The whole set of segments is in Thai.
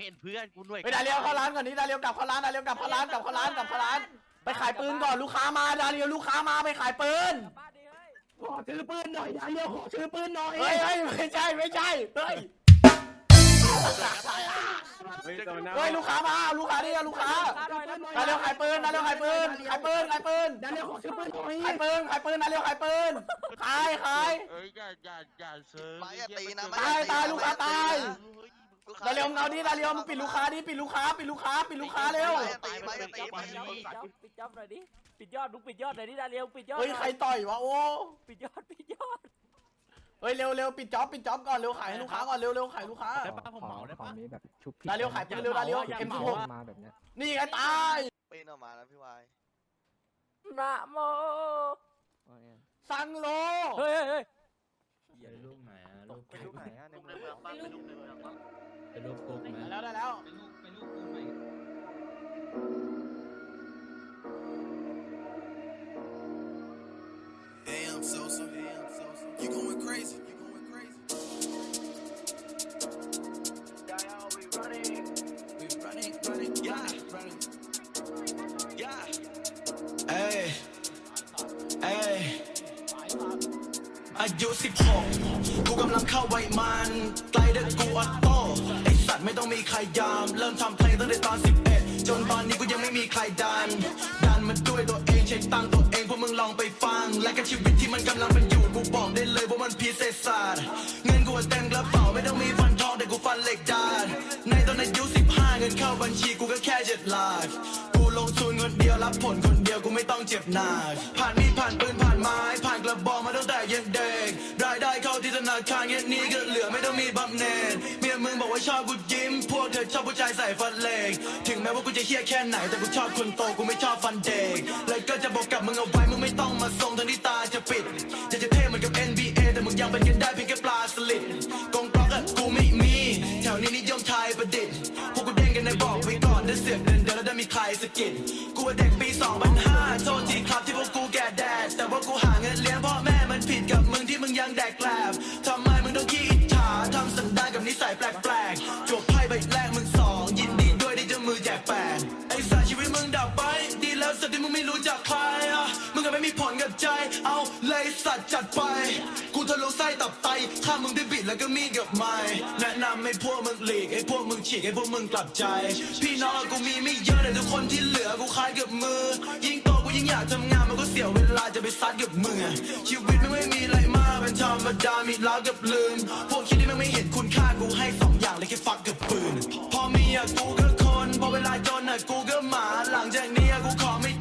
เห็นเพื่อนกูหน่วยไปดาเรียวเข้าร้านก่อนนี้ดาเรียวกลับเข้าร้านดาเรียวกลับเข้าร้านกลับเข้าร้านกลับเข้าร้าน ไปขายปืนก่อนลูกค้ามาดาเรียวลูกค้ามาไปขายปืนขอซื้อปืนหน่อยดาเรียวขอซื้อปืนหน่อยเฮ้ยเฮ้ยไม่ใช่ไม่ใช่เฮ้ย เฮ้ยลูกค้ามาเอาลูกค้าดิเอาลูกค้าดาเรียวขายปืนดาเรียวขายปืนขายปืนขายปืนดาเรียวขอซื้อปืนหน่อยขายปืนขายปืนดาเรียวขายปืนขายขาย เอ้ยอย่าอย่าอย่าเซิร์ฟไม้อย่าตีนะตายตายไม้ลูกค้าตายลูกค้ดาเรียวมึงเอาดิดาเรียวมึงปิดลูกค้าดิปิดลูกค้าปิดลูกค้าปิดลูกค้าเร็วไม้อย่าตีไม้อย่าตีไม้อย่าตีปิดจ็อบปิดจ็อบหน่อยดิปิดยอดลุกปิดยอดหน่อยดิดาเรียวปิดยอดเฮ้ยใครต่อยวะโอ้ปิดยอดปิดยอด เฮ้ยเร็วเร็วปิดจ็อบปิดจ็อบก่อนเร็วขายให้ลูกค้าก่อนเร็วเร็วขายลูกค้า ได้ปะผมเหมาได้ขอปะมีแบบชุบดาเรียวขายปืนเร็วดาเรียว M16 มาแบบเนี้ยนี่ไงตายปีนออกมาแล้วพี่วายนะโมสังโลเฮ้ยเฮ้ยเป็นรูปไหนอะรูปเป็นลูกไหนอะในเมืองเป็นรูปกุ๊กไหมได้แล้วได้แล้ว Damn, Sosa. Damn, Sosa. You going crazy. You going crazy. We running, running, yeah, running. Yeah. Hey, hey. อายุ16 กูกำลังเข้าวัยมันไกลเด็กกูออโต้ไอสัตว์ไม่ต้องมีใครยาม เริ่มทำเพลงตั้งแต่ตอน 11 จนตอนนี้กูยังไม่มีใครดัน ดันมาด้วยตัวเองใช้ตังค์ตัวเองพวกมึงลองไปฟัง และกับชีวิตที่มันกำลังเป็นอยู่ กูบอกได้เลยว่ามันพิเศษศาสตร์เงินกูเต็มกระเป๋าไม่ต้องมีฟันทองแต่กูฟันเหล็กดานในตอนอายุ15 เงินเข้าบัญชีกูก็แค่เจ็ดหลักกูลงทุนคนเดียวรับผลคนเดียวกูไม่ต้องเจ็บหนักผ่านมีดผ่านปืนผ่านไม้ผ่านกระบอกมาตั้งแต่ยังเด็กรายได้เข้าที่ธนาคารเงี้ยนี้ก็เหลือไม่ต้องมีบำเหน็จเมียมึงบอกว่าชอบกูยิ้มพวกเธอชอบผู้ชายใส่ฟันเหล็กถึงแม้ว่ากูจะเฮี้ยแค่ไหนแต่กูชอบคนโตกูไม่ชอบฟันเด็ก ใครสะกิดกูเด็กปี2005โทษทีครับที่พวกกูแก่แดด แต่ว่ากูหาเงินเลี้ยงพ่อแม่มันผิดกับมึงที่มึงยังแดกแกลบทำไมมึงต้องขี้อิจฉาทำสันดานกับนิสัยแปลกๆจวบไพ่ใบแรกมึงสองยินดีด้วยที่เจ้ามือแจกแปดไอ้สายชีวิตมึงดับไป ดีแล้วสัตว์ที่มึงไม่รู้จักใครอะมึงก็ไม่มีผลกับใจ เอาเลยสัตว์จัดไป ทะลุไส้ตับไตฆ่ามึงด้วยบิดแล้วก็มีดกับไม้แนะนำให้พวกมึงหลีกให้พวกมึงฉีกให้พวกมึงกลับใจ พี่น้องกูมีไม่เยอะแต่ทุกคนที่เหลือกูคล้ายกับมือ ยิ่งโตกูยิ่งอยากทำงานมันก็เสียเวลาจะไปซัดกับมึงอะชีวิตมันไม่มีอะไรมากเป็นธรรมดามีรักกับลืม พวกคิดที่มันไม่เห็นคุณค่ากูให้สองอย่างเลยแค่ฟักกับปืน พอมีอะกูก็คน พอเวลาจนอะกูก็หมาหลังจากนี้อะกูขอไม่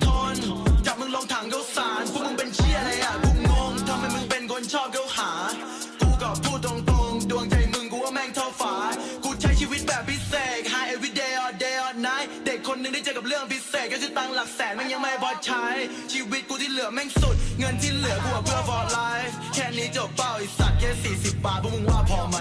คนหนึ่งได้เจอกับเรื่องพิเศษก็คือตังค์หลักแสนแม่งยังไม่พอใช้ ชีวิตกูที่เหลือแม่งสุด เงินที่เหลือกูอะเพื่อ for life แค่นี้จบเป้าไอสัตว์แค่40 บาทพวกมึงว่าพอไหม